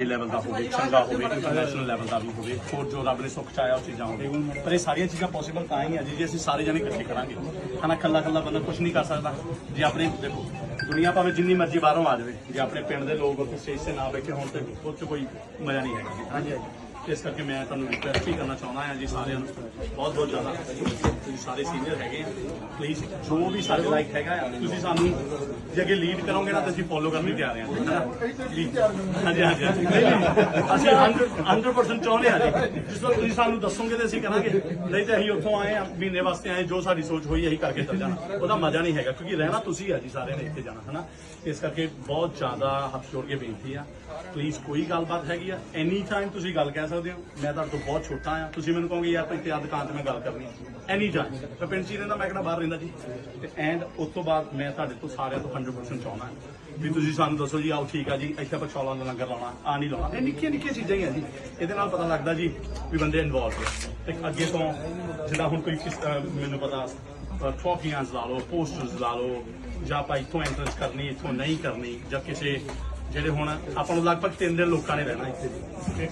Level ਦਾ ਹੋਵੇ, ਚੰਗਾ ਹੋਵੇ ਇੰਟਰਨੈਸ਼ਨਲ ਲੈਵਲ ਦਾ ਵੀ ਹੋਵੇ, ਹੋਰ ਜੋ ਰੱਬ ਨੇ ਸੁੱਖ ਚਾਹਿਆ ਉਹ ਚੀਜ਼ਾਂ ਹੋਵੇ ਪਰ ਇਹ ਸਾਰੀਆਂ ਚੀਜ਼ਾਂ ਪੋਸੀਬਲ ਤਾਂ ਹੀ ਹੈ ਜੀ, ਜੇ ਅਸੀਂ ਸਾਰੇ ਜਣੇ ਇਕੱਠੇ ਕਰਾਂਗੇ। ਹਨਾ ਕੱਲਾ ਕੱਲਾ ਬੰਦਾ ਕੁਝ ਨਹੀਂ ਕਰ ਸਕਦਾ। ਜੇ ਆਪਣੇ, ਦੇਖੋ, ਦੁਨੀਆ ਭਾਵੇਂ ਜਿੰਨੀ ਮਰਜ਼ੀ ਬਾਹਰੋਂ ਆ ਜਾਵੇ, ਜੇ ਆਪਣੇ ਪਿੰਡ ਦੇ ਲੋਕ ਉੱਥੇ ਸਟੇਜ ਤੇ ਨਾ ਬੈਠੇ ਹੋਣ ਤੇ ਉਹ 'ਚ ਕੋਈ ਮਜ਼ਾ ਨਹੀਂ ਹੈਗਾ। ਜੀ ਹਾਂਜੀ। ਇਸ ਕਰਕੇ ਮੈਂ ਤੁਹਾਨੂੰ ਰਿਕੁਐਸਟ ਹੀ ਕਰਨਾ ਚਾਹੁੰਦਾ ਹਾਂ ਜੀ ਸਾਰਿਆਂ ਨੂੰ। ਬਹੁਤ ਬਹੁਤ ਜ਼ਿਆਦਾ ਤੁਸੀਂ ਸਾਰੇ ਸੀਨੀਅਰ ਹੈਗੇ ਆ। ਪਲੀਜ਼ ਜੋ ਵੀ ਸਾਡੇ ਲਾਈਕ ਹੈਗਾ ਆ, ਤੁਸੀਂ ਸਾਨੂੰ ਜੇ ਅੱਗੇ ਲੀਡ ਕਰੋਗੇ ਨਾ ਤਾਂ ਅਸੀਂ ਫੋਲੋ ਕਰਨ ਲਈ ਤਿਆਰ ਹਾਂ ਹੈ ਨਾ? Please। ਹਾਂਜੀ ਹਾਂਜੀ ਹਾਂਜੀ। ਨਹੀਂ, ਨਹੀਂ, ਅਸੀਂ 100% 100% ਚਾਹੁੰਦੇ ਹਾਂ ਜੀ। ਜਿਸ ਵਕਤ ਤੁਸੀਂ ਸਾਨੂੰ ਦੱਸੋਗੇ ਤੇ ਅਸੀਂ ਕਰਾਂਗੇ। ਨਹੀਂ ਤੇ ਅਸੀਂ ਉੱਥੋਂ ਆਏ ਆ ਮਹੀਨੇ ਵਾਸਤੇ ਆਏ ਜੋ ਸਾਡੀ ਸੋਚ ਹੋਈ ਅਸੀਂ ਕਰਕੇ ਚੱਲ ਜਾਣਾ। ਉਹਦਾ ਮਜ਼ਾ ਨਹੀਂ ਹੈਗਾ ਕਿਉਂਕਿ ਰਹਿਣਾ ਤੁਸੀਂ ਆ ਜੀ ਸਾਰਿਆਂ ਨੇ ਇੱਥੇ ਜਾਣਾ ਹਨਾ ਇਸ ਕਰਕੇ ਬਹੁਤ ਜ਼ਿਆਦਾ ਹੱਥ ਜੋੜ ਕੇ ਬੇਨਤੀ ਆ। ਪਲੀਜ਼ ਕੋਈ ਗੱਲਬਾਤ ਹੈਗੀ ਆ? ਐਨੀ ਟਾਈਮ ਤੁਸੀਂ ਗੱਲ ਕਹਿ ਸਕਦੇ ਹੋ। ਮੈਂ ਤੁਹਾਡੇ ਤੋਂ ਬਹੁਤ ਛੋਟਾ ਆ ਤੁਸੀਂ ਮੈਨੂੰ ਕਹੋਗੇ, ਯਾਰ ਭਾਈ ਇੱਥੇ ਆ ਦੁਕਾਨ ਤੇ ਮੈਂ ਗੱਲ ਕਰਨੀ ਐਨੀ ਟਾਈਮ ਮੈਂ ਪਿੰਡ 'ਚ ਹੀ ਰਹਿੰਦਾ, ਮੈਂ ਕਿਹੜਾ ਬਾਹਰ ਰਹਿੰਦਾ ਜੀ? ਤੇ ਐਂਡ ਉਸ ਤੋਂ ਬਾਅਦ ਮੈਂ ਤੁਹਾਡੇ ਤੋਂ ਸਾਰਿਆਂ ਤੋਂ 100% ਚਾਹੁੰਦਾ ਵੀ ਤੁਸੀਂ ਸਾਨੂੰ ਦੱਸੋ ਜੀ, ਆਓ, ਠੀਕ ਆ ਜੀ। ਇੱਥੇ ਆਪਾਂ ਚੌਲਾਂ ਦਾ ਲੰਗਰ ਲਾਉਣਾ, ਆ ਨਹੀਂ ਲਾਉਣਾ। ਇਹ ਨਿੱਕੀਆਂ ਨਿੱਕੀਆਂ ਚੀਜ਼ਾਂ ਹੀ ਆ ਜੀ। ਇਹਦੇ ਨਾਲ ਪਤਾ ਲੱਗਦਾ ਜੀ ਵੀ ਬੰਦੇ ਇਨਵੋਲਵ ਆ ਤੇ ਅੱਗੇ ਤੋਂ ਜਿੱਦਾਂ ਹੁਣ ਕੋਈ ਕਿਸ ਅਹ ਮੈਨੂੰ ਪਤਾ ਟਰੋਫੀਆਂ ਲਾ ਲਓ ਪੋਸਟਰਸ ਲਾ ਲਓ, ਜਾਂ ਆਪਾਂ ਇੱਥੋਂ ਐਂਟਰਸ ਕਰਨੀ, ਇੱਥੋਂ ਨਹੀਂ ਕਰਨੀ, ਜਾਂ ਕਿਸੇ ਜਿਹੜੇ ਹੁਣ ਆਪਾਂ ਨੂੰ ਲਗਭਗ 3 ਦਿਨ ਲੋਕਾਂ ਨੇ ਰਹਿਣਾ ਇੱਥੇ।